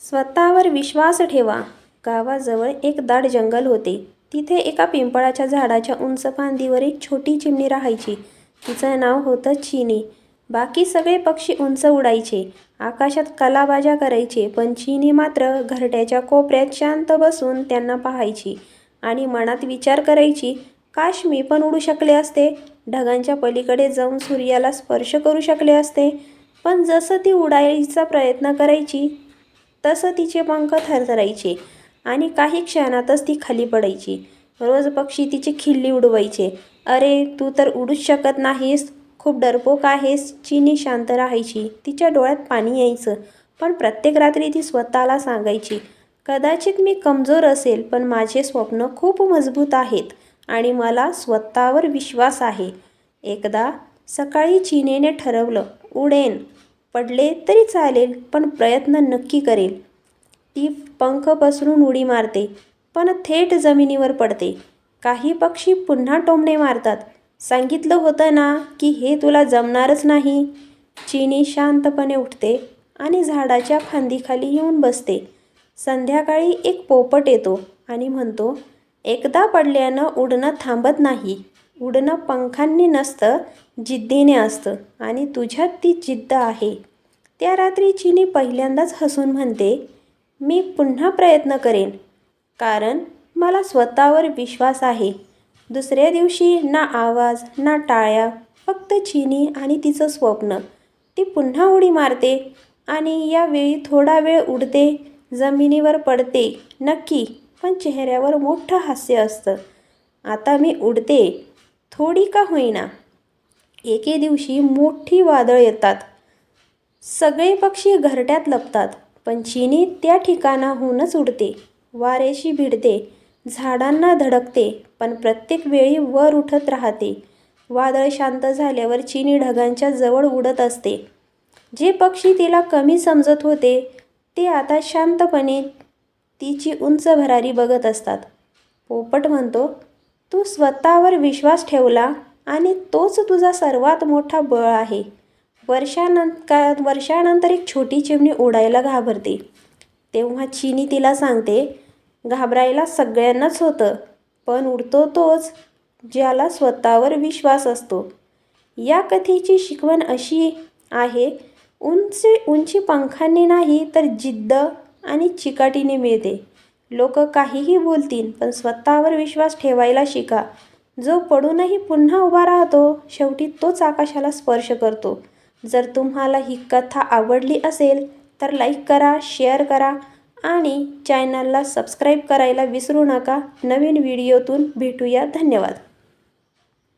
स्वतःवर विश्वास ठेवा. गावाजवळ एक दाट जंगल होते. तिथे एका पिंपळाच्या झाडाच्या उंच फांदीवर एक छोटी चिमणी राहायची. तिचं नाव होतं चिनी. बाकी सगळे पक्षी उंच उडायचे. आकाशात कलाबाजा करायचे पण चिनी मात्र घरट्याच्या कोपऱ्यात शांत बसून त्यांना पाहायची आणि मनात विचार करायची काश मी पण उडू शकले असते? ढगांच्या पलीकडे जाऊन सूर्याला स्पर्श करू शकले असते? पण जसं ती उडायचा प्रयत्न करायची तसं तिचे पंख थरथरायचे आणि काही क्षणातच ती खाली पडायची. रोज पक्षी तिची खिल्ली उडवायचे. अरे तू तर उडूच शकत नाहीस. खूप डरपोक आहेस. चिनी शांत राहायची. तिच्या डोळ्यात पाणी यायचं. पण प्रत्येक रात्री ती स्वतःला सांगायची कदाचित मी कमजोर असेल पण माझे स्वप्न खूप मजबूत आहेत आणि मला स्वतःवर विश्वास आहे. एकदा सकाळी चिनेने ठरवलं उडेन. पडले तरी चालेल पण प्रयत्न नक्की करेल. ती पंख पसरून उडी मारते पण थेट जमिनीवर पडते. काही पक्षी पुन्हा टोमणे मारतात. सांगितलं होतं ना की हे तुला जमणारच नाही. चिनी शांतपणे उठते आणि झाडाच्या फांदीखाली येऊन बसते. संध्याकाळी एक पोपट येतो आणि म्हणतो एकदा पडल्यानं उडणं थांबत नाही. उडणं पंखांनी नसतं जिद्दीने असतं. आणि तुझ्यात ती जिद्द आहे. त्या रात्री चिनी पहिल्यांदाच हसून म्हणते मी पुन्हा प्रयत्न करेन. कारण मला स्वतःवर विश्वास आहे. दुसऱ्या दिवशी ना आवाज ना टाळ्या फक्त चिनी आणि तिचं स्वप्न. ती पुन्हा उडी मारते आणि यावेळी थोडा वेळ उडते जमिनीवर पडते नक्की पण चेहऱ्यावर मोठं हास्य असतं. आता मी उडते. थोडी का होईना. एके दिवशी मोठी वादळ येतात. सगळे पक्षी घरट्यात लपतात पण चिनी त्या ठिकाणाहूनच उडते. वारेशी भिडते झाडांना धडकते पण प्रत्येक वेळी वर उठत राहते. वादळ शांत झाल्यावर चिनी ढगांच्या जवळ उडत असते. जे पक्षी तिला कमी समजत होते ते आता शांतपणे तिची उंच भरारी बघत असतात. पोपट म्हणतो तू स्वतःवर विश्वास ठेवला आणि तोच तुझा सर्वात मोठा बळ आहे. वर्षानं का वर्षानंतर एक छोटी चिमणी उडायला घाबरते. तेव्हा चिनी तिला सांगते घाबरायला सगळ्यांनाच होतं पण उडतो तोच ज्याला स्वतःवर विश्वास असतो. या कथेची शिकवण अशी आहे उंची उंची पंखांनी नाही तर जिद्द आणि चिकाटीने मिळते. लोक काहीही बोलतील पण स्वतःवर विश्वास ठेवायला शिका. जो पडूनही पुन्हा उभा राहतो शेवटी तोच आकाशाला स्पर्श करतो. जर तुम्हाला ही कथा आवडली असेल तर लाईक करा शेअर करा आणि चॅनलला सबस्क्राईब करायला विसरू नका. नवीन व्हिडिओतून भेटूया. धन्यवाद.